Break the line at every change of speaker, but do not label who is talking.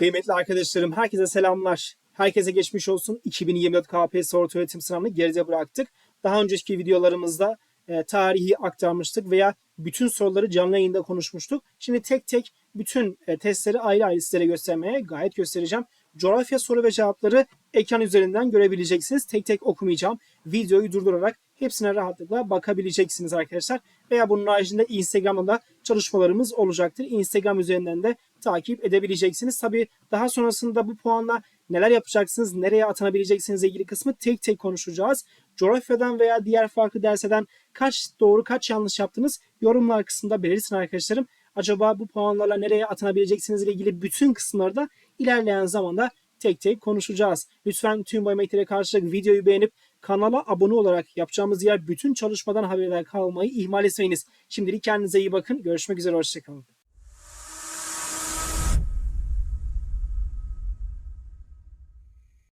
Kıymetli arkadaşlarım, herkese selamlar. Herkese geçmiş olsun. 2024 KPSS orta öğretim sınavını geride bıraktık. Daha önceki videolarımızda e, tarihi aktarmıştık veya bütün soruları canlı yayında konuşmuştuk. Şimdi tek tek bütün e, testleri ayrı ayrı sizlere göstermeye gayet göstereceğim. Coğrafya soru ve cevapları ekran üzerinden görebileceksiniz. Tek tek okumayacağım. Videoyu durdurarak hepsine rahatlıkla bakabileceksiniz arkadaşlar. Veya bunun haricinde Instagram'da da çalışmalarımız olacaktır. Instagram üzerinden de takip edebileceksiniz. Tabii daha sonrasında bu puanla neler yapacaksınız, nereye atanabileceksiniz ilgili kısmı tek tek konuşacağız. Coğrafyadan veya diğer farklı derseden kaç doğru kaç yanlış yaptınız yorumlar kısmında belirtin arkadaşlarım. Acaba bu puanlarla nereye atanabileceksiniz ile ilgili bütün kısımları da ilerleyen zamanda tek tek konuşacağız. Lütfen tüm emeklere karşılık videoyu beğenip kanala abone olarak yapacağımız diğer bütün çalışmadan haberdar kalmayı ihmal etmeyiniz. Şimdilik kendinize iyi bakın. Görüşmek üzere. Hoşçakalın.